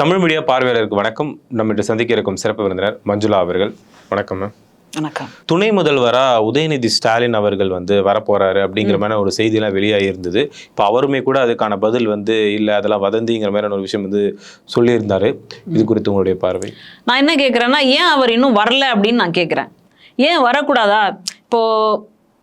Tamil media பார்வையாளருக்கு வணக்கம். நம்மகிட்ட சந்திக்க இருக்கும் சிறப்பு விருந்தினர் மஞ்சுளா அவர்கள். வணக்கம் மேம் வணக்கம். துணை முதல்வரா உதயநிதி ஸ்டாலின் அவர்கள் வந்து வரப்போறாரு அப்படிங்கிற மாதிரி ஒரு செய்தியெல்லாம் வெளியாகி இருந்தது இப்போ அவருமே கூட அதுக்கான பதில் வந்து இல்லை அதெல்லாம் வதந்திங்கிற மாதிரியான ஒரு விஷயம் வந்து சொல்லியிருந்தாரு. இது குறித்து உங்களுடைய பார்வை. நான் என்ன கேட்குறேன்னா ஏன் அவர் இன்னும் வரல அப்படின்னு நான் கேட்குறேன் ஏன் வரக்கூடாதா? இப்போ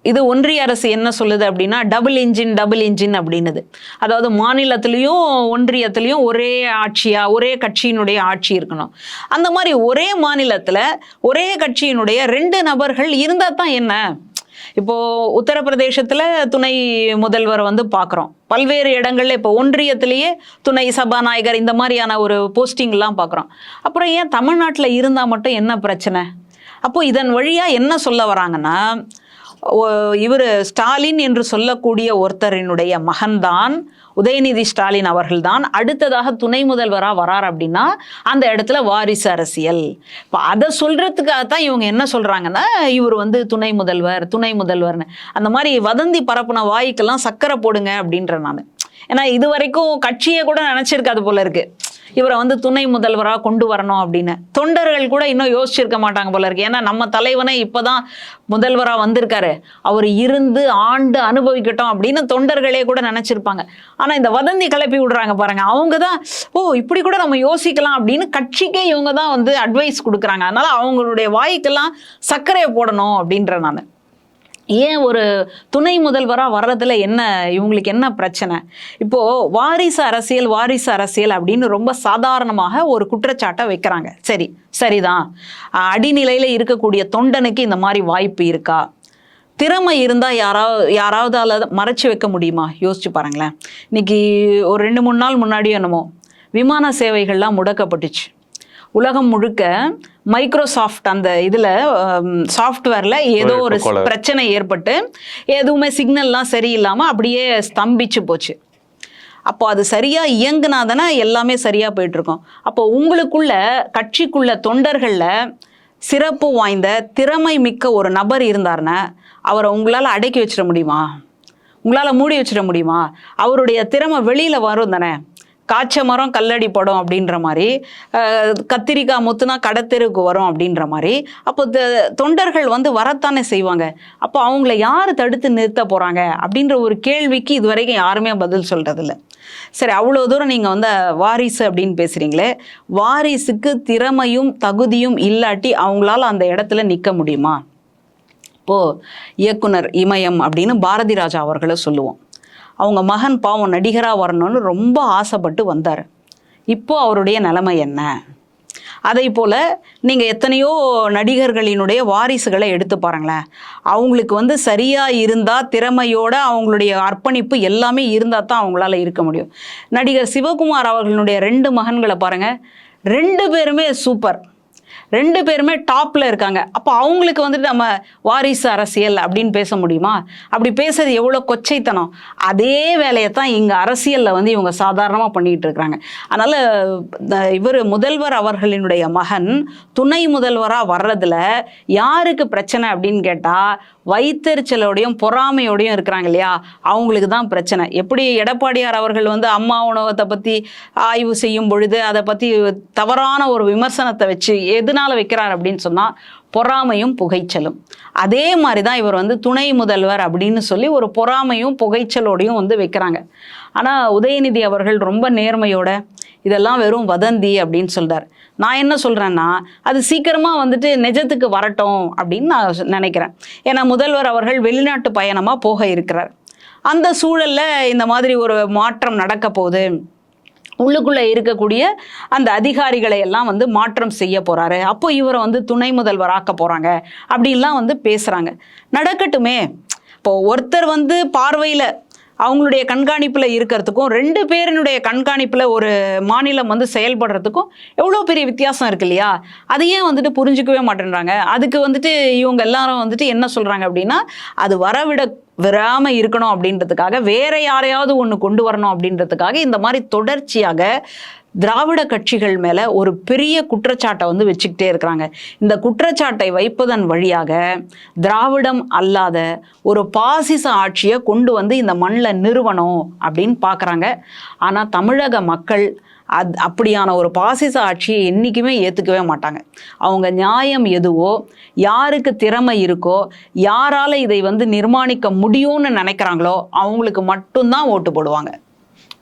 இது ஒன்றிய அரசு என்ன சொல்லுது அப்படின்னா டபுள் இன்ஜின் டபுள் இன்ஜின் அப்படின்னுது. அதாவது மாநிலத்திலையும் ஒன்றியத்திலையும் ஒரே ஆட்சியா ஒரே கட்சியினுடைய ஆட்சி இருக்கணும். அந்த மாதிரி ஒரே மாநிலத்தில் ஒரே கட்சியினுடைய ரெண்டு நபர்கள் இருந்தால் தான் என்ன? இப்போ உத்தரப்பிரதேசத்தில் துணை முதல்வர் வந்து பார்க்குறோம் பல்வேறு இடங்கள்ல இப்போ ஒன்றியத்திலேயே துணை சபாநாயகர் இந்த மாதிரியான ஒரு போஸ்டிங்லாம் பார்க்குறோம் அப்புறம் ஏன் தமிழ்நாட்டில் இருந்தால் மட்டும் என்ன பிரச்சனை? அப்போ இதன் வழியாக என்ன சொல்ல வராங்கன்னா இவர் ஸ்டாலின் என்று சொல்லக்கூடிய ஒருத்தரினுடைய மகன்தான் உதயநிதி ஸ்டாலின் அவர்கள்தான். அடுத்ததாக துணை முதல்வராக வரார் அப்படின்னா அந்த இடத்துல வாரிசு அரசியல். இப்போ அதை சொல்கிறதுக்காக தான் இவங்க என்ன சொல்கிறாங்கன்னா இவர் வந்து துணை முதல்வர் துணை முதல்வர்னு. அந்த மாதிரி வதந்தி பரப்புன வாய்க்கெல்லாம் சக்கரை போடுங்க அப்படின்ற நான். ஏன்னா இது வரைக்கும் கட்சியை கூட நினச்சிருக்காது போல இருக்கு. இவரை வந்து துணை முதல்வராக கொண்டு வரணும் அப்படின்னு. தொண்டர்கள் கூட இன்னும் யோசிச்சிருக்க மாட்டாங்க போல இருக்கு. ஏன்னா நம்ம தலைவனே இப்போதான் முதல்வராக வந்திருக்காரு. அவர் இருந்து ஆண்டு அனுபவிக்கட்டும் அப்படின்னு தொண்டர்களே கூட நினச்சிருப்பாங்க. ஆனால் இந்த வதந்தி கிளப்பி விடுறாங்க பாருங்க. அவங்க தான் ஓ இப்படி கூட நம்ம யோசிக்கலாம் அப்படின்னு கட்சிக்கே இவங்க தான் வந்து அட்வைஸ் கொடுக்குறாங்க. அதனால அவங்களுடைய வாய்க்கெல்லாம் சர்க்கரையை போடணும் அப்படின்ற நான். ஏன் ஒரு துணை முதல்வராக வர்றதுல என்ன இவங்களுக்கு என்ன பிரச்சனை? இப்போது வாரிசு அரசியல் வாரிசு அரசியல் அப்படின்னு ரொம்ப சாதாரணமாக ஒரு குற்றச்சாட்டை வைக்கிறாங்க. சரி சரிதான். அடிநிலையில் இருக்கக்கூடிய தொண்டனுக்கு இந்த மாதிரி வாய்ப்பு இருக்கா? திறமை இருந்தால் யாராவது யாராவது யாராவதால மறைச்சு வைக்க முடியுமா? யோசிச்சு பாருங்களேன். இன்னைக்கு ஒரு ரெண்டு மூணு நாள் முன்னாடியே என்னமோ விமான சேவைகள்லாம் முடக்கப்பட்டுச்சு. உலகம் முழுக்க மைக்ரோசாஃப்ட் அந்த இதில் சாஃப்ட்வேரில் ஏதோ ஒரு. பிரச்சனை ஏற்பட்டு எதுவுமே சிக்னல்லாம் சரியில்லாமல் அப்படியே ஸ்தம்பிச்சு போச்சு. அப்போ அது சரியாக இயங்குனா தானே எல்லாமே சரியாக போயிட்டுருக்கோம். அப்போ உங்களுக்குள்ள கட்சிக்குள்ள தொண்டர்களில் சிறப்பு வாய்ந்த திறமை மிக்க ஒரு நபர் இருந்தாருன்னா அவரை உங்களால் அடக்கி வச்சிட முடியுமா? உங்களால் மூடி வச்சிட முடியுமா? அவருடைய திறமை வெளியில் வரும் தானே காய்ச்ச மரம் கல்லடி படம் அப்படின்ற மாதிரி கத்திரிக்காய் முத்துனா கடத்தெருக்கு வரும் அப்படின்ற மாதிரி அப்போ தொண்டர்கள் வந்து வரத்தானே செய்வாங்க. அப்போ அவங்கள யார் தடுத்து நிறுத்த போகிறாங்க அப்படின்ற ஒரு கேள்விக்கு இது வரைக்கும் யாருமே பதில் சொல்கிறதில்ல சரி அவ்வளோ தூரம் நீங்கள் வந்து வாரிசு அப்படின்னு பேசுகிறீங்களே வாரிசுக்கு திறமையும் தகுதியும் இல்லாட்டி அவங்களால அந்த இடத்துல நிற்க முடியுமா? இப்போது இயக்குனர் இமயம் அப்படின்னு பாரதி ராஜா அவர்களை சொல்லுவோம். அவங்க மகன் பாவம் நடிகராக வரணும்னு ரொம்ப ஆசைப்பட்டு வந்தார். இப்போது அவருடைய நிலைமை என்ன? அதே போல் நீங்கள் எத்தனையோ நடிகர்களினுடைய வாரிசுகளை எடுத்து பாருங்களேன். அவங்களுக்கு வந்து சரியாக இருந்தால் திறமையோட அவங்களுடைய அர்ப்பணிப்பு எல்லாமே இருந்தால் தான் அவங்களால இருக்க முடியும். நடிகர் சிவகுமார் அவர்களுடைய ரெண்டு மகன்களை பாருங்கள் ரெண்டு பேருமே சூப்பர். ரெண்டு பேருமே டாப்பில் இருக்காங்க. அப்போ அவங்களுக்கு வந்துட்டு நம்ம வாரிசு அரசியல் அப்படின்னு பேச முடியுமா? அப்படி பேசுறது எவ்வளோ கொச்சைத்தனம். அதே வேலையை தான் இங்கே அரசியலில் வந்து இவங்க சாதாரணமாக பண்ணிக்கிட்டு இருக்கிறாங்க. அதனால் இவர் முதல்வர் அவர்களினுடைய மகன் துணை முதல்வராக வர்றதில் யாருக்கு பிரச்சனை அப்படின்னு கேட்டால் வைத்தறிச்சலோடையும் பொறாமையோடையும் இருக்கிறாங்க இல்லையா? அவங்களுக்கு தான் பிரச்சனை. எப்படி எடப்பாடியார் அவர்கள் வந்து அம்மா உணவகத்தை பற்றி ஆய்வு செய்யும் பொழுது அதை பற்றி தவறான ஒரு விமர்சனத்தை வச்சு எதனால் வைக்கிறார் அப்படின்னு சொன்னால் பொறாமையும் புகைச்சலும். அதே மாதிரி தான் இவர் வந்து துணை முதல்வர் அப்படின்னு சொல்லி ஒரு பொறாமையும் புகைச்சலோடையும் வந்து வைக்கிறாங்க. ஆனால் உதயநிதி அவர்கள் ரொம்ப நேர்மையோட இதெல்லாம் வெறும் வதந்தி அப்படின்னு சொல்கிறார் நான் என்ன சொல்கிறேன்னா அது சீக்கிரமாக வந்துட்டு நிஜத்துக்கு வரட்டும் அப்படின்னு நான் நினைக்கிறேன். ஏன்னா முதல்வர் அவர்கள் வெளிநாட்டு பயணமாக போக இருக்கிறார். அந்த சூழலில் இந்த மாதிரி ஒரு மாற்றம் நடக்க போகுது. உள்ளுக்குள்ளே இருக்கக்கூடிய அந்த அதிகாரிகளை எல்லாம் வந்து மாற்றம் செய்ய போகிறாரு அப்போ இவரை வந்து துணை முதல்வர் ஆக்க போகிறாங்க அப்படின்லாம் வந்து பேசுகிறாங்க நடக்கட்டுமே. இப்போ ஒருத்தர் வந்து பார்வையில் அவங்களுடைய கண்காணிப்பில் இருக்கிறதுக்கும் ரெண்டு பேரினுடைய கண்காணிப்பில் ஒரு மாநிலம் வந்து செயல்படுறதுக்கும் எவ்வளோ பெரிய வித்தியாசம் இருக்கு இல்லையா? அதையே வந்துட்டு புரிஞ்சுக்கவே மாட்டேன்றாங்க? அதுக்கு வந்துட்டு இவங்க எல்லாரும் வந்துட்டு என்ன சொல்கிறாங்க அப்படின்னா அது வரவிட விராமல் இருக்கணும் அப்படின்றதுக்காக வேற யாரையாவது ஒன்று கொண்டு வரணும் அப்படின்றதுக்காக இந்த மாதிரி தொடர்ச்சியாக திராவிட கட்சிகள் மேலே ஒரு பெரிய குற்றச்சாட்டை வந்து வச்சுக்கிட்டே இருக்கிறாங்க. இந்த குற்றச்சாட்டை வைப்பதன் வழியாக திராவிடம் அல்லாத ஒரு பாசிச ஆட்சியை கொண்டு வந்து இந்த மண்ணில் நிறுவனம் அப்படின்னு பார்க்குறாங்க. ஆனால் தமிழக மக்கள் அது அப்படியான ஒரு பாசிச ஆட்சியை என்றைக்குமே ஏற்றுக்கவே மாட்டாங்க. அவங்க நியாயம் எதுவோ யாருக்கு திறமை இருக்கோ யாரால் இதை வந்து நிர்மாணிக்க முடியும்னு நினைக்கிறாங்களோ அவங்களுக்கு மட்டும்தான் ஓட்டு போடுவாங்க.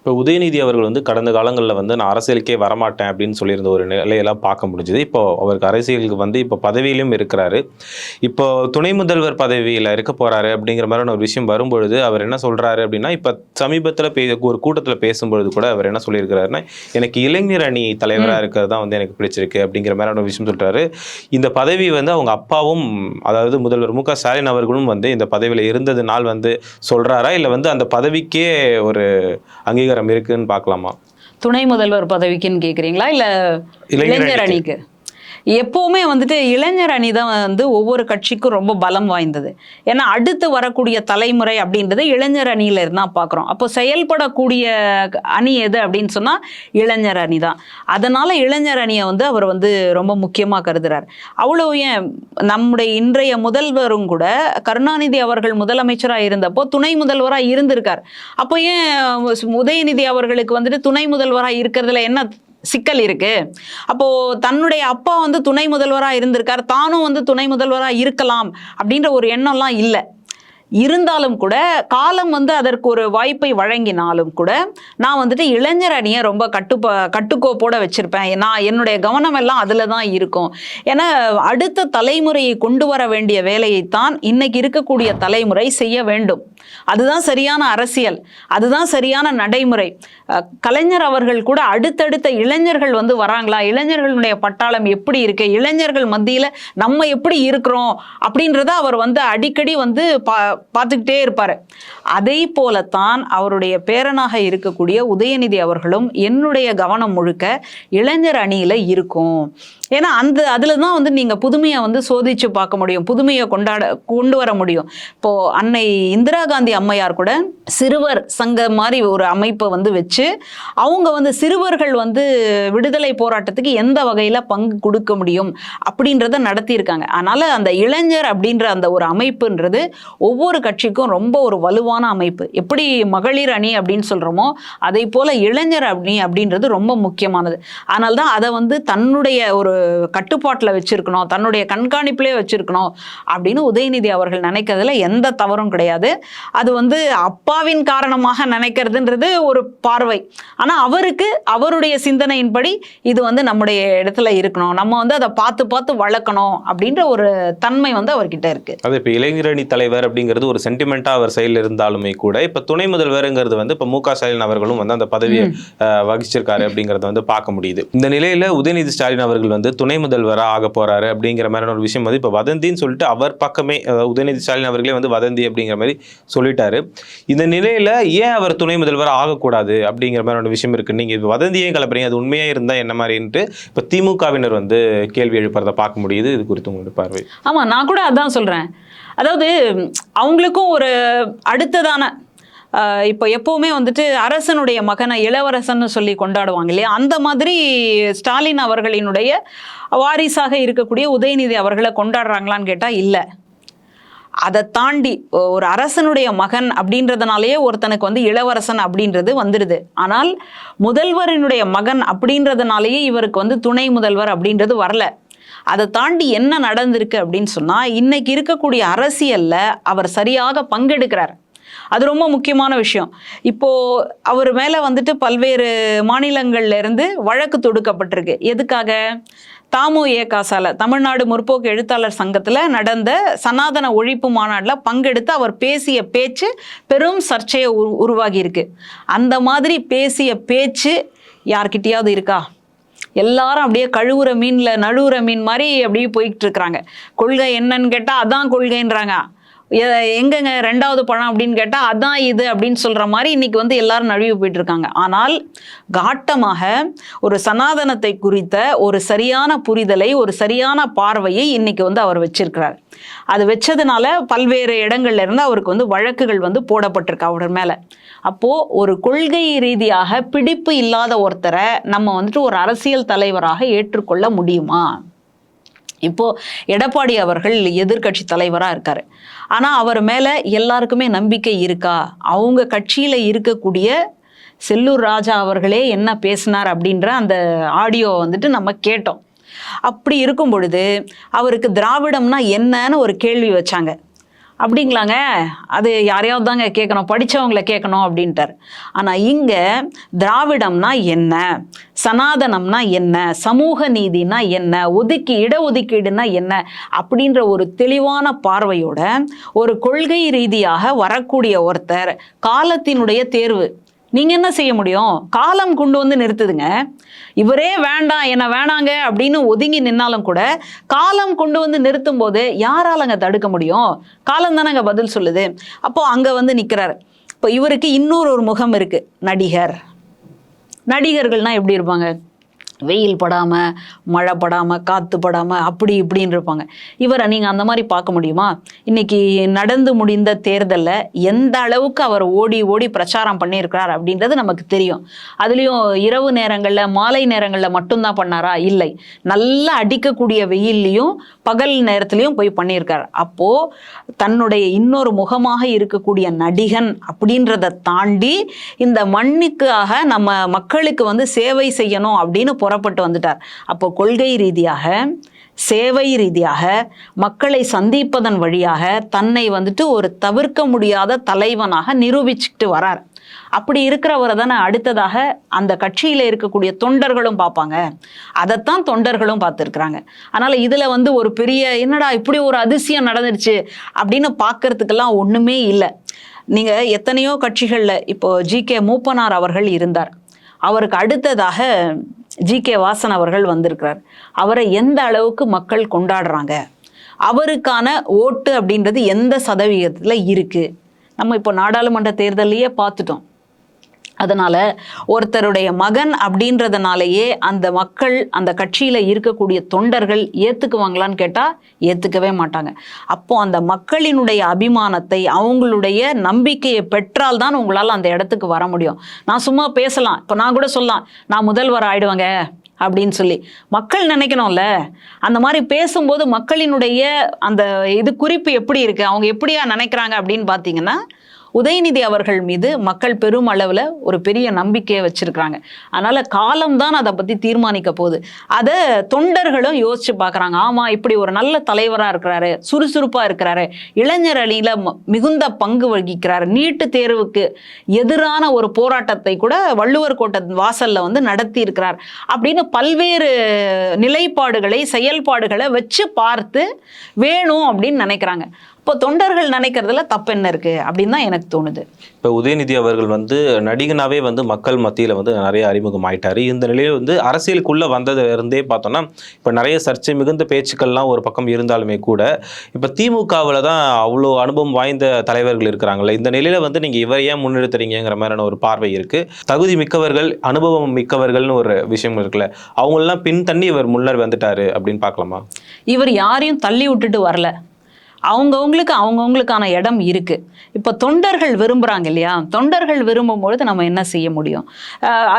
இப்போ உதயநிதி அவர்கள் வந்து கடந்த காலங்களில் வந்து நான் அரசியலுக்கே வரமாட்டேன் அப்படின்னு சொல்லியிருந்த ஒரு நிலையெல்லாம் பார்க்க முடிஞ்சுது. இப்போ அவருக்கு அரசியலுக்கு வந்து இப்போ பதவியிலும் இருக்கிறாரு. இப்போ துணை முதல்வர் பதவியில் இருக்க போறாரு அப்படிங்கிற மாதிரியான ஒரு விஷயம் வரும்பொழுது அவர் என்ன சொல்றாரு அப்படின்னா இப்போ சமீபத்தில் பே ஒரு கூட்டத்தில் பேசும்பொழுது கூட அவர் என்ன சொல்லியிருக்கிறாருன்னா எனக்கு இளைஞர் அணி தலைவராக இருக்கிறது தான் வந்து எனக்கு பிடிச்சிருக்கு அப்படிங்கிற மாதிரியான ஒரு விஷயம் சொல்றாரு. இந்த பதவி வந்து அவங்க அப்பாவும் அதாவது முதல்வர் மு க ஸ்டாலின் அவர்களும் வந்து இந்த பதவியில் இருந்ததுனால் வந்து சொல்றாரா? இல்லை வந்து அந்த பதவிக்கே ஒரு அங்கீகாரம் இருக்குன்னு பார்க்கலாமா? துணை முதல்வர் பதவிக்குன்னு கேட்குறீங்களா இல்லை இளைஞர் அணிக்கு. எப்போவுமே வந்துட்டு இளைஞர் அணி தான் வந்து ஒவ்வொரு கட்சிக்கும் ரொம்ப பலம் வாய்ந்தது. ஏன்னா அடுத்து வரக்கூடிய தலைமுறை அப்படின்றது இளைஞர் அணியில இருந்தா பார்க்குறோம் அப்போ செயல்படக்கூடிய அணி எது அப்படின்னு சொன்னால் இளைஞர் அணி தான். அதனால இளைஞர் அணியை வந்து அவர் வந்து ரொம்ப முக்கியமாக கருதுறார். அவ்வளோ ஏன் நம்முடைய இன்றைய முதல்வரும் கூட கருணாநிதி அவர்கள் முதலமைச்சராக இருந்தப்போ துணை முதல்வராக இருந்திருக்கார். அப்போ ஏன் உதயநிதி அவர்களுக்கு வந்துட்டு துணை முதல்வராக இருக்கிறதுல என்ன சிக்கல் இருக்கு. அப்போ தன்னுடைய அப்பா வந்து துணை முதல்வராக இருந்திருக்கார். தானும் வந்து துணை முதல்வராக இருக்கலாம் அப்படின்ற ஒரு எண்ணம்லாம் இல்லை. இருந்தாலும் கூட காலம் வந்து அதற்கு ஒரு வாய்ப்பை வழங்கினாலும் கூட நான் வந்துட்டு இளைஞர் அணியை ரொம்ப கட்டுப்ப கட்டுக்கோப்போட வச்சிருப்பேன். நான் என்னுடைய கவனம் எல்லாம் அதில் தான் இருக்கும். ஏன்னா அடுத்த தலைமுறையை கொண்டு வர வேண்டிய வேலையைத்தான் இன்னைக்கு இருக்கக்கூடிய தலைமுறை செய்ய வேண்டும். அதுதான் சரியான அரசியல். அதுதான் சரியான நடைமுறை. கலைஞர் அவர்கள் கூட அடுத்தடுத்த இளைஞர்கள் வந்து வராங்களா? இளைஞர்களுடைய பட்டாளம் எப்படி இருக்கு? இளைஞர்கள் மத்தியில் நம்ம எப்படி இருக்கிறோம்? அப்படின்றத அவர் வந்து அடிக்கடி வந்து பா பார்த்துக்கிட்டே இருப்பார். அதை போலத்தான் அவருடைய பேரனாக இருக்கக்கூடிய உதயநிதி அவர்களும் என்னுடைய கவனம் முழுக்க இளைஞர் அணியில் இருக்கும். ஏன்னா அந்த அதில் தான் வந்து நீங்கள் புதுமையை வந்து சோதித்து பார்க்க முடியும். புதுமையை கொண்டாட கொண்டு வர முடியும். இப்போது அன்னை இந்திரா காந்தி அம்மையார் கூட சிறுவர் சங்க மாதிரி ஒரு அமைப்பை வந்து வச்சு அவங்க வந்து சிறுவர்கள் வந்து விடுதலை போராட்டத்துக்கு எந்த வகையில் பங்கு கொடுக்க முடியும் அப்படின்றத நடத்தியிருக்காங்க. அதனால் அந்த இளைஞர் அப்படின்ற அந்த ஒரு அமைப்புன்றது ஒவ்வொரு கட்சிக்கும் ரொம்ப ஒரு வலுவான அமைப்பு. எப்படி மகளிர் அணி அப்படின்னு சொல்கிறோமோ அதே போல் இளைஞர் அணி அப்படின்றது ரொம்ப முக்கியமானது. அதனால்தான் அதை வந்து தன்னுடைய ஒரு கட்டுப்பாட்டில் வச்சிருக்கணும் தன்னுடைய கண்காணிப்பிலே வச்சிருக்கணும் அப்படின்னு உதயநிதி அவர்கள் நினைக்கிறதுல எந்த தவறும் கிடையாது. அது வந்து அப்பாவின் காரணமாக நினைக்கிறதுன்றது ஒரு பார்வை. ஆனால் அவருக்கு அவருடைய சிந்தனையின்படி இது வந்து நம்முடைய இடத்துல இருக்கணும். நம்ம வந்து அதை பார்த்து பார்த்து வளர்க்கணும் அப்படின்ற ஒரு தன்மை வந்து அவர்கிட்ட இருக்கு. அது இப்போ இளைஞரணி தலைவர் அப்படிங்கிறது ஒரு சென்டிமெண்ட்டாக அவர் செயல் இருந்தாலுமே கூட இப்போ துணை முதல்வருங்கிறது வந்து இப்போ மு க ஸ்டாலின் அவர்களும் வந்து அந்த பதவியை வகிச்சிருக்காரு அப்படிங்கிறத வந்து பார்க்க முடியுது. இந்த நிலையில உதயநிதி ஸ்டாலின் அவர்கள் வந்து வந்து துணை முதல்வராக ஆக போறாரு அப்படிங்கிற மாதிரியான ஒரு விஷயம் வந்து இப்போ வதந்தின்னு சொல்லிட்டு அவர் பக்கமே அதாவது உதயநிதி ஸ்டாலின் அவர்களே வந்து வதந்தி அப்படிங்கிற மாதிரி சொல்லிட்டாரு. இந்த நிலையில ஏன் அவர் துணை முதல்வர் ஆகக்கூடாது அப்படிங்கிற மாதிரியான விஷயம் இருக்கு. நீங்க இப்போ வதந்தியே கலப்புறீங்க அது உண்மையா இருந்தா என்ன மாதிரின்ட்டு இப்போ திமுகவினர் வந்து கேள்வி எழுப்புறத பார்க்க முடியுது. இது குறித்து உங்களுடைய பார்வை. ஆமா நான் கூட அதான் சொல்றேன். அதாவது அவங்களுக்கும் ஒரு அடுத்ததான இப்போ எப்போவுமே வந்துட்டு அரசனுடைய மகனை இளவரசன்னு சொல்லி கொண்டாடுவாங்க இல்லையா? அந்த மாதிரி ஸ்டாலின் அவர்களினுடைய வாரிசாக இருக்கக்கூடிய உதயநிதி அவர்களை கொண்டாடுறாங்களான்னு கேட்டால் இல்லை. அதை தாண்டி ஒரு அரசனுடைய மகன் அப்படின்றதுனாலேயே ஒருத்தனுக்கு வந்து இளவரசன் அப்படின்றது வந்துடுது ஆனால் முதல்வரினுடைய மகன் அப்படின்றதுனாலேயே இவருக்கு வந்து துணை முதல்வர் அப்படின்றது வரல. அதை தாண்டி என்ன நடந்திருக்கு அப்படின்னு சொன்னால் இன்னைக்கு இருக்கக்கூடிய அரசியலில் அவர் சரியாக பங்கெடுக்கிறார். அது ரொம்ப முக்கியமான விஷயம். இப்போ அவர் மேலே வந்துட்டு பல்வேறு மாநிலங்கள்லேருந்து வழக்கு தொடுக்கப்பட்டிருக்கு. எதுக்காக? தாமு ஏகாசால தமிழ்நாடு முற்போக்கு எழுத்தாளர் சங்கத்தில் நடந்த சனாதன ஒழிப்பு மாநாட்டில் பங்கெடுத்து அவர் பேசிய பேச்சு பெரும் சர்ச்சையை உரு உருவாகியிருக்கு. அந்த மாதிரி பேசிய பேச்சு யார்கிட்டயாவது இருக்கா? எல்லாரும் அப்படியே கழுவுற மீனில் நழுவுற மீன் மாதிரி அப்படியே போய்கிட்டு இருக்கிறாங்க. கொள்கை என்னன்னு கேட்டால் அதான் கொள்கைன்றாங்க. எங்கங்க ரெண்டாவது பழம் அப்படின்னு கேட்டால் அதான் இது அப்படின்னு சொல்கிற மாதிரி இன்னைக்கு வந்து எல்லாரும் நழுவி போயிட்டு இருக்காங்க ஆனால் காட்டமாக ஒரு சனாதனத்தை குறித்த ஒரு சரியான புரிதலை ஒரு சரியான பார்வையை இன்னைக்கு வந்து அவர் வச்சிருக்கிறார். அது வச்சதுனால பல்வேறு இடங்கள்ல இருந்து அவருக்கு வந்து வழக்குகள் வந்து போடப்பட்டிருக்கு அவர் மேலே. அப்போ ஒரு கொள்கை ரீதியாக பிடிப்பு இல்லாத ஒருத்தரை நம்ம வந்துட்டு ஒரு அரசியல் தலைவராக ஏற்றுக்கொள்ள முடியுமா? இப்போ எடப்பாடி அவர்கள் எதிர்க்கட்சி தலைவராக இருக்காரு. ஆனால் அவர் மேலே எல்லாருக்குமே நம்பிக்கை இருக்கா? அவங்க கட்சியில் இருக்கக்கூடிய செல்லூர் ராஜா அவர்களே என்ன பேசினார் அப்படின்ற அந்த ஆடியோ வந்துட்டு நம்ம கேட்டோம். அப்படி இருக்கும் பொழுது அவருக்கு திராவிடம்னா என்னன்னு ஒரு கேள்வி வச்சாங்க. அப்படிங்களாங்க? அது யாரையாவது தாங்க கேட்கணும் படித்தவங்கள கேட்கணும் அப்படின்ட்டார். ஆனால் இங்கே திராவிடம்னா என்ன? சனாதனம்னா என்ன? சமூக நீதினா என்ன? ஒதுக்கி இடஒதுக்கீடுனா என்ன? அப்படின்ற ஒரு தெளிவான பார்வையோட ஒரு கொள்கை ரீதியாக வரக்கூடிய ஒருத்தர் காலத்தினுடைய தேர்வு. நீங்க என்ன செய்ய முடியும்? காலம் கொண்டு வந்து நிறுத்துதுங்க. இவரே வேண்டாம் என்ன வேணாங்க அப்படின்னு ஒதுங்கி நின்னாலும் கூட காலம் கொண்டு வந்து நிறுத்தும் போது யாரால் அங்கே தடுக்க முடியும்? காலம் தானங்க பதில் சொல்லுது. அப்போ அங்கே வந்து நிற்கிறார் இப்போ இவருக்கு இன்னொரு ஒரு முகம் இருக்கு. நடிகர். நடிகர்கள்னா எப்படி இருப்பாங்க? வெயில் படாமல் மழை படாமல் காற்று படாமல் அப்படி இப்படின்னு இருப்பாங்க. இவரை நீங்கள் அந்த மாதிரி பார்க்க முடியுமா? இன்னைக்கு நடந்து முடிந்த தேர்தலில் எந்த அளவுக்கு அவர் ஓடி ஓடி பிரச்சாரம் பண்ணியிருக்கிறார் அப்படின்றது நமக்கு தெரியும். அதுலேயும் இரவு நேரங்களில் மாலை நேரங்களில் மட்டும்தான் பண்ணாரா? இல்லை. நல்லா அடிக்கக்கூடிய வெயில்லையும் பகல் நேரத்துலையும் போய் பண்ணியிருக்கார். அப்போ தன்னுடைய இன்னொரு முகமாக இருக்கக்கூடிய நடிகன் அப்படின்றத தாண்டி இந்த மண்ணுக்காக நம்ம மக்களுக்கு வந்து சேவை செய்யணும் அப்படின்னு புறப்பட்டு வந்துட்டார். அப்போ கொள்கை ரீதியாக சேவை ரீதியாக மக்களை சந்திப்பதன் வழியாக தன்னை வந்துட்டு ஒரு தவிர்க்க முடியாத தலைவனாக நிரூபிச்சுக்கிட்டு வரார். அப்படி இருக்கிறவரை தானே அடுத்ததாக அந்த கட்சியில் இருக்கக்கூடிய தொண்டர்களும் பார்ப்பாங்க. அதைத்தான் தொண்டர்களும் பார்த்துருக்குறாங்க. அதனால் இதில் வந்து ஒரு பெரிய என்னடா இப்படி ஒரு அதிசயம் நடந்துருச்சு? அப்படின்னு பார்க்கறதுக்கெல்லாம் ஒன்றுமே இல்லை. நீங்கள் எத்தனையோ கட்சிகளில் இப்போது ஜி கே மூப்பனார் அவர்கள் இருந்தார். அவருக்கு அடுத்ததாக ஜி கே வாசன் அவர்கள் வந்திருக்கிறார். அவரை எந்த அளவுக்கு மக்கள் கொண்டாடுறாங்க? அவருக்கான ஓட்டு அப்படின்றது எந்த சதவீதத்தில் இருக்குது நம்ம இப்போ நாடாளுமன்ற தேர்தலையே பார்த்துட்டோம். அதனால் ஒருத்தருடைய மகன் அப்படின்றதுனாலயே அந்த மக்கள் அந்த கட்சியில் இருக்கக்கூடிய தொண்டர்கள் ஏற்றுக்குவாங்களான்னு கேட்டால் ஏற்றுக்கவே மாட்டாங்க. அப்போது அந்த மக்களினுடைய அபிமானத்தை அவங்களுடைய நம்பிக்கையை பெற்றால் தான் உங்களால் அந்த இடத்துக்கு வர முடியும். நான் சும்மா பேசலாம். இப்போ நான் கூட சொல்லலாம். நான் முதல்வர் ஆயிடுவேங்க அப்படின்னு சொல்லி. மக்கள் நினைக்கணும்ல. அந்த மாதிரி பேசும்போது மக்களினுடைய அந்த இது குறிப்பு எப்படி இருக்குது அவங்க எப்படியா நினைக்கிறாங்க அப்படின்னு பார்த்தீங்கன்னா உதயநிதி அவர்கள் மீது மக்கள் பெரும் அளவில் ஒரு பெரிய நம்பிக்கையை வச்சுருக்கிறாங்க. அதனால் காலம்தான் அதை பற்றி தீர்மானிக்க போகுது. அதை தொண்டர்களும் யோசிச்சு பார்க்குறாங்க ஆமாம் இப்படி ஒரு நல்ல தலைவராக இருக்கிறாரு சுறுசுறுப்பாக இருக்கிறாரு இளைஞர் அணியில் ம- மிகுந்த பங்கு வகிக்கிறார். நீட்டு தேர்வுக்கு எதிரான ஒரு போராட்டத்தை கூட வள்ளுவர் கோட்டை வாசலில் வந்து நடத்தி இருக்கிறார். அப்படின்னு பல்வேறு நிலைப்பாடுகளை செயல்பாடுகளை வச்சு பார்த்து வேணும் அப்படின்னு நினைக்கிறாங்க. இப்போ தொண்டர்கள் நினைக்கிறதுல தப்பு என்ன இருக்கு? அப்படின்னு தான் எனக்கு தோணுது. இப்போ உதயநிதி அவர்கள் வந்து நடிகனாவே வந்து மக்கள் மத்தியில் வந்து நிறைய அறிமுகம் ஆயிட்டாரு. இந்த நிலையில் வந்து அரசியலுக்குள்ள வந்ததுல இருந்தே பார்த்தோம்னா இப்போ நிறைய சர்ச்சை மிகுந்த பேச்சுக்கள்லாம் ஒரு பக்கம் இருந்தாலுமே கூட இப்போ திமுகவில் தான் அவ்வளோ அனுபவம் வாய்ந்த தலைவர்கள் இருக்கிறாங்கல்ல. இந்த நிலையில வந்து நீங்க இவரை ஏன் முன்னெடுத்துறீங்கிற மாதிரியான ஒரு பார்வை இருக்கு. தகுதி மிக்கவர்கள் அனுபவம் மிக்கவர்கள்னு ஒரு விஷயம் இருக்குல்ல. அவங்களெல்லாம் பின் தண்ணி இவர் முன்னர் வந்துட்டாரு அப்படின்னு பார்க்கலாமா? இவர் யாரையும் தள்ளி விட்டுட்டு வரல. அவங்கவுங்களுக்கு அவங்கவுங்களுக்கான இடம் இருக்குது இப்போ தொண்டர்கள் விரும்புகிறாங்க இல்லையா? தொண்டர்கள் விரும்பும் பொழுது நம்ம என்ன செய்ய முடியும்?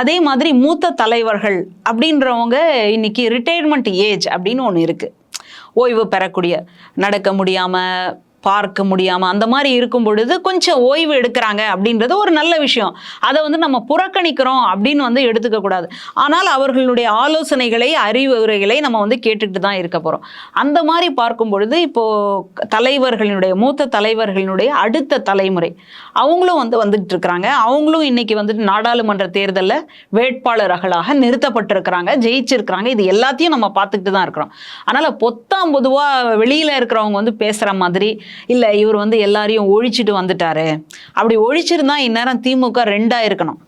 அதே மாதிரி மூத்த தலைவர்கள் அப்படின்றவங்க இன்னைக்கு ரிட்டையர்மெண்ட் ஏஜ் அப்படின்னு ஒன்று இருக்குது ஓய்வு பெறக்கூடிய நடக்க முடியாமல் பார்க்க முடியாம அந்த மாதிரி இருக்கும் பொழுது கொஞ்சம் ஓய்வு எடுக்கிறாங்க அப்படின்றது ஒரு நல்ல விஷயம். அதை வந்து நம்ம புறக்கணிக்கிறோம் அப்படின்னு வந்து எடுத்துக்க கூடாது. ஆனால் அவர்களுடைய ஆலோசனைகளை அறிவுரைகளை நம்ம வந்து கேட்டுட்டு தான் இருக்க போறோம். அந்த மாதிரி பார்க்கும் பொழுது இப்போ தலைவர்களினுடைய மூத்த தலைவர்களினுடைய அடுத்த தலைமுறை அவங்களும் வந்து வந்துட்டு இருக்கிறாங்க. அவங்களும் இன்னைக்கு வந்துட்டு நாடாளுமன்ற தேர்தலில் வேட்பாளர்களாக நிறுத்தப்பட்டிருக்கிறாங்க ஜெயிச்சிருக்கிறாங்க. இது எல்லாத்தையும் நம்ம பார்த்துக்கிட்டு தான் இருக்கிறோம். அதனால பொத்தாம் பொதுவாக வெளியில் இருக்கிறவங்க வந்து பேசுகிற மாதிரி இல்ல இவர் வந்து எல்லாரையும் ஒழிச்சிட்டு வந்துட்டாரு. அப்படி ஒழிச்சிருந்தா இந்நேரம் திமுக ரெண்டா இருக்கணும்.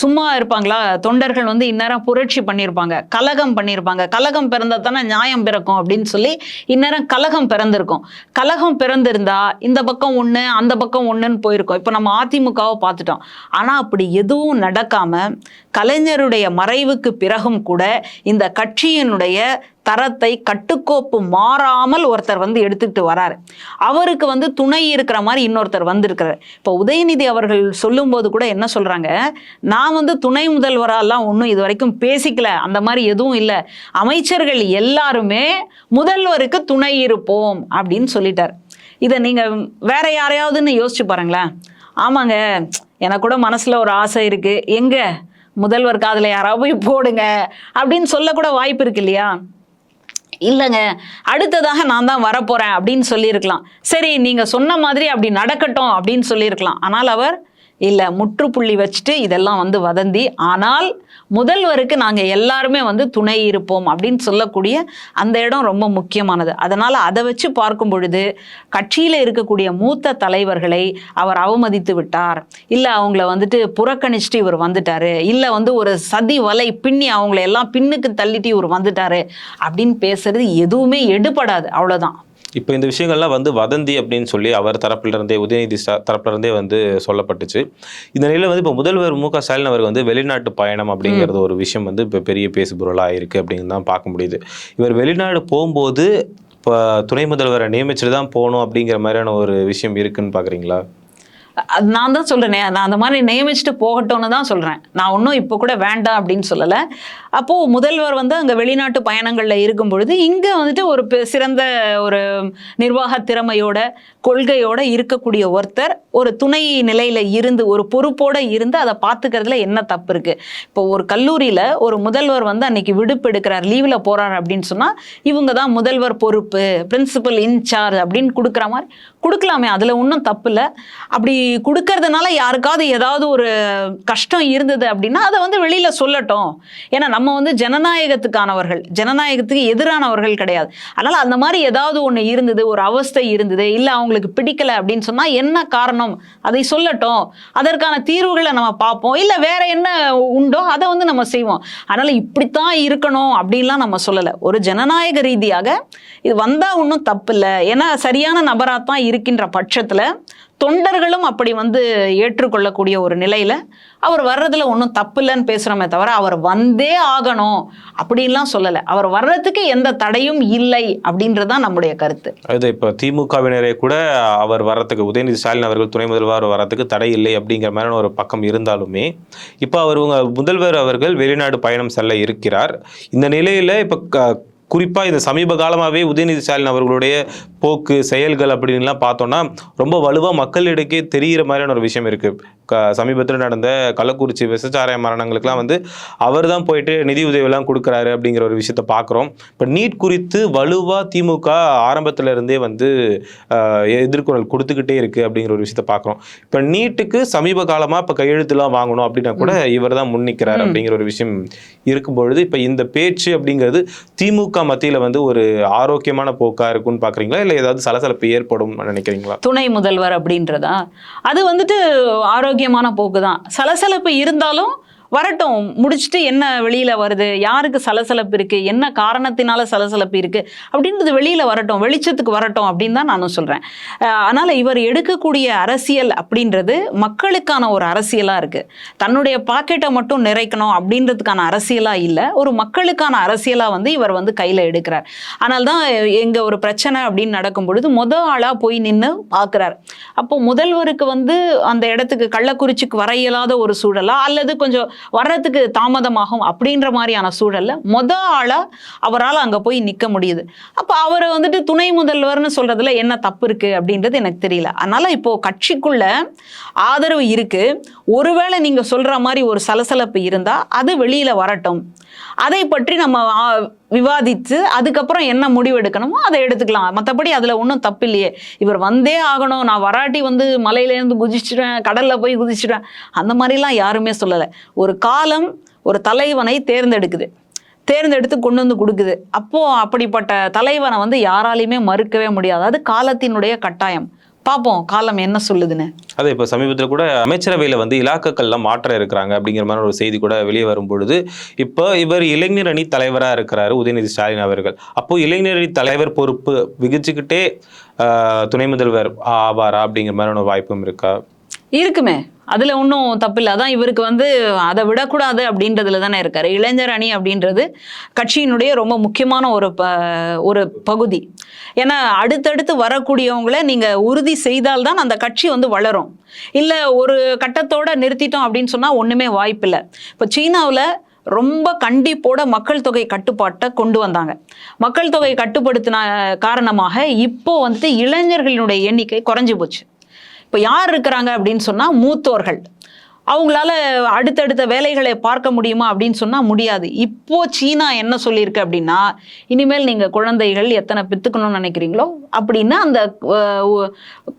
சும்மா இருப்பாங்களா? தொண்டர்கள் வந்து இந்நேரம் புரட்சி பண்ணியிருப்பாங்க கலகம் பண்ணியிருப்பாங்க கலகம் பிறந்தா தானே நியாயம் பிறக்கும் அப்படின்னு சொல்லி இந்நேரம் கலகம் பிறந்திருக்கும். கலகம் பிறந்திருந்தா இந்த பக்கம் ஒன்று அந்த பக்கம் ஒன்றுன்னு போயிருக்கோம். இப்போ நம்ம அதிமுகவை பார்த்துட்டோம். ஆனால் அப்படி எதுவும் நடக்காம கலைஞருடைய மறைவுக்கு பிறகும் கூட இந்த கட்சியினுடைய தரத்தை கட்டுக்கோப்பு மாறாமல் ஒருத்தர் வந்து எடுத்துக்கிட்டு வராரு. அவருக்கு வந்து துணை இருக்கிற மாதிரி இன்னொருத்தர் வந்திருக்கிறார். இப்போ உதயநிதி அவர்கள் சொல்லும்போது கூட என்ன சொல்கிறாங்க நான் வந்து துணை முதல்வராலாம் ஒன்றும் இது வரைக்கும் பேசிக்கல அந்த மாதிரி எதுவும் இல்லை. அமைச்சர்கள் எல்லாருமே முதல்வருக்கு துணை இருப்போம் அப்படின்னு சொல்லிட்டார். இதை நீங்கள் வேற யாரையாவதுன்னு யோசிச்சு பாருங்களேன். ஆமாங்க எனக்கு கூட மனசில் ஒரு ஆசை இருக்குது எங்கே? முதல்வர் காதுல யாராவது போய் போடுங்க அப்படின்னு சொல்லக்கூட வாய்ப்பு இருக்கு இல்லையா? இல்லைங்க. அடுத்ததாக நான் தான் வரப்போறேன் அப்படின்னு சொல்லியிருக்கலாம். சரி நீங்க சொன்ன மாதிரி அப்படி நடக்கட்டும் அப்படின்னு சொல்லியிருக்கலாம். ஆனால் அவர் இல்லை முற்றுப்புள்ளி வச்சுட்டு இதெல்லாம் வந்து வதந்தி. ஆனால் முதல்வருக்கு நாங்கள் எல்லாருமே வந்து துணை இருப்போம் அப்படின்னு சொல்லக்கூடிய அந்த இடம் ரொம்ப முக்கியமானது. அதனால் அதை வச்சு பார்க்கும் பொழுது கட்சியில் இருக்கக்கூடிய மூத்த தலைவர்களை அவர் அவமதித்து விட்டார். இல்லை அவங்கள வந்துட்டு புறக்கணிச்சுட்டு இவர் வந்துட்டாரு. இல்லை வந்து ஒரு சதி வலை பின்னி அவங்கள எல்லாம் பின்னுக்கு தள்ளிட்டு இவர் வந்துட்டாரு அப்படின்னு பேசுறது எதுவுமே எடுபடாது. அவ்வளோதான் இப்போ இந்த விஷயங்கள்லாம் வந்து வதந்தி அப்படின்னு சொல்லி அவர் தரப்புல இருந்தே உதயநிதி ஸ்டா- தரப்புல இருந்தே வந்து சொல்லப்பட்டுச்சு. இந்த நிலையில வந்து இப்போ முதல்வர் மு க ஸ்டாலின் அவர்கள் வந்து வெளிநாட்டு பயணம் அப்படிங்கிறது ஒரு விஷயம் வந்து இப்போ பெரிய பேசுபொருளாக இருக்கு அப்படின்னு தான் பார்க்க முடியுது. இவர் வெளிநாடு போகும்போது இப்போ துணை முதல்வரை நியமிச்சுட்டு தான் போகணும் அப்படிங்கிற மாதிரியான ஒரு விஷயம் இருக்குன்னு பார்க்குறீங்களா? நான் தான் சொல்றேனே நான் அந்த மாதிரி நியமிச்சுட்டு போகட்டும்னு தான் சொல்றேன். நான் ஒன்றும் இப்போ கூட வேண்டாம் அப்படின்னு சொல்லலை. அப்போ முதல்வர் வந்து அங்கே வெளிநாட்டு பயணங்கள்ல இருக்கும் பொழுது இங்க வந்துட்டு ஒரு பெ- சிறந்த ஒரு நிர்வாக திறமையோட கொள்கையோட இருக்கக்கூடிய ஒருத்தர் ஒரு துணை நிலையில இருந்து ஒரு பொறுப்போட இருந்து அதை பார்த்துக்கிறதுல என்ன தப்பு இருக்கு? இப்போ ஒரு கல்லூரியில ஒரு முதல்வர் வந்து அன்னைக்கு விடுப்பு எடுக்கிறார் லீவ்ல போகிறார் அப்படின்னு சொன்னா இவங்க தான் முதல்வர் பொறுப்பு பிரின்சிபல் இன்சார்ஜ் அப்படின்னு கொடுக்குற மாதிரி கொடுக்கலாமே அதுல ஒன்றும் தப்பு இல்லை. அப்படி கொடுக்கறதுனால யாருக்காவது ஏதாவது ஒரு கஷ்டம் இருந்தது அப்படின்னா அதை வந்து வெளியில சொல்லட்டும். ஏன்னா நம்ம வந்து ஜனநாயகத்துக்கானவர்கள். ஜனநாயகத்துக்கு எதிரானவர்கள் கிடையாது. அதனால் அந்த மாதிரி ஏதாவது ஒன்று இருந்தது ஒரு அவஸ்தை இருந்தது இல்லை அவங்களுக்கு பிடிக்கலை அப்படின்னு சொன்னால் என்ன காரணம்? அதை சொல்லட்டும். அதற்கான தீர்வுகளை நம்ம பார்ப்போம். இல்லை வேற என்ன உண்டோ அதை வந்து நம்ம செய்வோம். அதனால் இப்படித்தான் இருக்கணும் அப்படின்லாம் நம்ம சொல்லலை. ஒரு ஜனநாயக ரீதியாக இது வந்தால் ஒன்றும் தப்பு இல்லை. ஏன்னா சரியான நபராக தான் இருக்கின்ற பட்சத்தில் தொண்டர்களும் அப்படி வந்து ஏற்றுக்கொள்ளக்கூடிய ஒரு நிலையில் அவர் வர்றதுல ஒன்றும் தப்பு இல்லைன்னு பேசுகிறோமே தவிர அவர் வந்தே ஆகணும் அப்படின்லாம் சொல்லலை. அவர் வர்றதுக்கு எந்த தடையும் இல்லை அப்படின்றது தான் நம்முடைய கருத்து. அது இப்போ திமுகவினரே கூட அவர் வர்றதுக்கு உதயநிதி ஸ்டாலின் அவர்கள் துணை முதல்வர் வர்றதுக்கு தடை இல்லை அப்படிங்கிற மாதிரியான ஒரு பக்கம் இருந்தாலுமே இப்போ அவர் முதல்வர் அவர்கள் வெளிநாடு பயணம் செல்ல இருக்கிறார். இந்த நிலையில் இப்போ க- இந்த சமீப காலமாகவே உதயநிதி ஸ்டாலின் அவர்களுடைய போக்கு செயல்கள் அப்படின்லாம் பார்த்தோம்னா ரொம்ப வலுவா மக்களிடையே தெரிகிற மாதிரியான ஒரு விஷயம் இருக்கு. க சமீபத்தில் நடந்த கள்ளக்குறிச்சி விசச்சாராய மரணங்களுக்குலாம் வந்து அவர் தான் போயிட்டு நிதி உதவியெல்லாம் கொடுக்குறாரு அப்படிங்கிற ஒரு விஷயத்த பார்க்குறோம் இப்போ நீட் குறித்து வலுவாக திமுக ஆரம்பத்துல இருந்தே வந்து எதிர்குரல் கொடுத்துக்கிட்டே இருக்கு அப்படிங்கிற ஒரு விஷயத்த பார்க்குறோம் இப்போ நீட்டுக்கு சமீப காலமாக இப்போ கையெழுத்துலாம் வாங்கணும் அப்படின்னா கூட இவர் தான் முன்னிக்கிறார் அப்படிங்கிற ஒரு விஷயம் இருக்கும் பொழுது இப்போ இந்த பேச்சு அப்படிங்கிறது திமுக மத்தியில் வந்து ஒரு ஆரோக்கியமான போக்கா இருக்கும்னு பார்க்குறீங்களா இல்லை ஏதாவது சலசலப்பு ஏற்படும் நினைக்கிறீங்களா? துணை முதல்வர் அப்படின்றதா? அது வந்துட்டு ஆரோக்கியமான போக்கு தான் சலசலப்பு இருந்தாலும் வரட்டும் முடிச்சுட்டு என்ன வெளியில் வருது? யாருக்கு சலசலப்பு இருக்குது என்ன காரணத்தினால சலசலப்பு இருக்குது அப்படின்றது வெளியில் வரட்டும் வெளிச்சத்துக்கு வரட்டும் அப்படின்னு தான் நானும் சொல்கிறேன் அதனால் இவர் எடுக்கக்கூடிய அரசியல் அப்படின்றது மக்களுக்கான ஒரு அரசியலாக இருக்குது தன்னுடைய பாக்கெட்டை மட்டும் நிறைக்கணும் அப்படின்றதுக்கான அரசியலாக இல்லை. ஒரு மக்களுக்கான அரசியலாக வந்து இவர் வந்து கையில் எடுக்கிறார். ஆனால் தான் எங்கள் ஒரு பிரச்சனை அப்படின்னு நடக்கும் பொழுது முத ஆளாக போய் நின்று பார்க்குறார் அப்போ முதல்வருக்கு வந்து அந்த இடத்துக்கு கள்ளக்குறிச்சிக்கு வர இயலாத ஒரு சூழலா அல்லது கொஞ்சம் வர்றதுக்கு தாமதமாகும் அப்படின்ற மாதிரியான சூழல்ல முத ஆளா அவரால் அங்கே போய் நிற்க முடியுது. அப்போ அவரை வந்துட்டு துணை முதல்வர்னு சொல்றதுல என்ன தப்பு இருக்கு அப்படின்றது எனக்கு தெரியல. அதனால இப்போ கட்சிக்குள்ள ஆதரவு இருக்கு. ஒருவேளை நீங்கள் சொல்ற மாதிரி ஒரு சலசலப்பு இருந்தால் அது வெளியில வரட்டும். அதை பற்றி நம்ம விவாதித்து அதுக்கப்புறம் என்ன முடிவு எடுக்கணுமோ அதை எடுத்துக்கலாம். மற்றபடி அதில் ஒன்றும் தப்பு இல்லையே. இவர் வந்தே ஆகணும். நான் வராட்டி வந்து மலையிலேருந்து குதிச்சிடுவேன் கடலில் போய் குதிச்சிடுவேன். அந்த மாதிரிலாம் யாருமே சொல்லலை. ஒரு காலம் ஒரு தலைவனை தேர்ந்தெடுக்குது. தேர்ந்தெடுத்து கொண்டு வந்து கொடுக்குது. அப்போ அப்படிப்பட்ட தலைவனை வந்து யாராலையுமே மறுக்கவே முடியாது. அது காலத்தினுடைய கட்டாயம். பார்ப்போம் காலம் என்ன சொல்லுதுன்னு. அதே இப்போ சமீபத்தில் கூட அமைச்சரவையில் வந்து இலாக்காக்கள்லாம் மாற்ற இருக்கிறாங்க அப்படிங்கிற மாதிரி ஒரு செய்தி கூட வெளியே வரும் பொழுது இப்போ இவர் இளைஞர் அணி தலைவராக இருக்கிறாரு உதயநிதி ஸ்டாலின் அவர்கள். அப்போ இளைஞர் அணி தலைவர் பொறுப்பு விகிச்சுக்கிட்டே துணை முதல்வர் ஆவாரா அப்படிங்கிற மாதிரியான ஒரு வாய்ப்பும் இருக்கா? இருக்குமே. அதில் ஒன்றும் தப்பில்லை. அதான் இவருக்கு வந்து அதை விடக்கூடாது அப்படின்றதுல தானே இருக்கார். இளைஞர் அணி அப்படின்றது கட்சியினுடைய ரொம்ப முக்கியமான ஒரு ப ஒரு பகுதி. ஏன்னா அடுத்தடுத்து வரக்கூடியவங்களை நீங்கள் உறுதி செய்தால்தான் அந்த கட்சி வந்து வளரும். இல்லை ஒரு கட்டத்தோட நிறுத்திட்டோம் அப்படின்னு சொன்னால் ஒன்றுமே வாய்ப்பில்லை. இப்போ சீனாவில் ரொம்ப கண்டிப்போட மக்கள் தொகை கட்டுப்பாட்டை கொண்டு வந்தாங்க. மக்கள் தொகை கட்டுப்படுத்தின காரணமாக இப்போ வந்துட்டு இளைஞர்களினுடைய எண்ணிக்கை குறைஞ்சி போச்சு. இப்போ யார் இருக்கிறாங்க அப்படின்னு சொன்னால் மூத்தோர்கள். அவங்களால அடுத்தடுத்த வேலைகளை பார்க்க முடியுமா அப்படின்னு சொன்னா முடியாது. இப்போ சீனா என்ன சொல்லியிருக்கு அப்படின்னா இனிமேல் நீங்க குழந்தைகள் எத்தனை பெத்துக்கணும்னு நினைக்கிறீங்களோ அப்படின்னா அந்த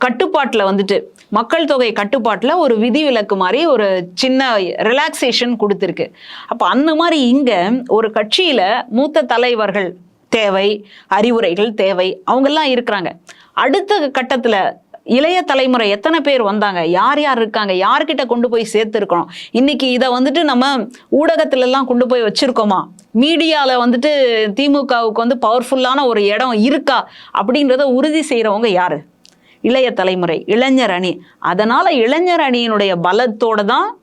கட்டுப்பாட்டில் வந்துட்டு மக்கள் தொகை கட்டுப்பாட்டில் ஒரு விதிவிலக்கு மாதிரி ஒரு சின்ன ரிலாக்ஸேஷன் கொடுத்துருக்கு. அப்போ அந்த மாதிரி இங்க ஒரு கட்சியில மூத்த தலைவர்கள் தேவை அறிவுரைகள் தேவை அவங்கெல்லாம் இருக்கிறாங்க. அடுத்த கட்டத்தில் இளைய தலைமுறை எத்தனை பேர் வந்தாங்க? யார் யார் இருக்காங்க? யார்கிட்ட கொண்டு போய் சேர்த்துருக்கணும்? இன்னைக்கு இதை வந்துட்டு நம்ம ஊடகத்திலெல்லாம் கொண்டு போய் வச்சுருக்கோமா? மீடியாவில் வந்துட்டு திமுகவுக்கு வந்து பவர்ஃபுல்லான ஒரு இடம் இருக்கா? அப்படின்றத உறுதி செய்கிறவங்க யார்? இளைய தலைமுறை இளைஞர் அணி. அதனால் இளைஞர் அணியினுடைய பலத்தோடு தான்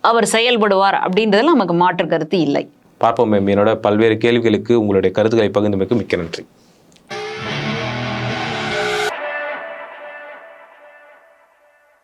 அவர் செயல்படுவார் அப்படின்றதில் நமக்கு மாற்று கருத்து இல்லை. பார்ப்போம் மேம். என்னோட பல்வேறு கேள்விகளுக்கு உங்களுடைய கருத்துக்களை பகிர்ந்தமைக்கு மிக்க நன்றி.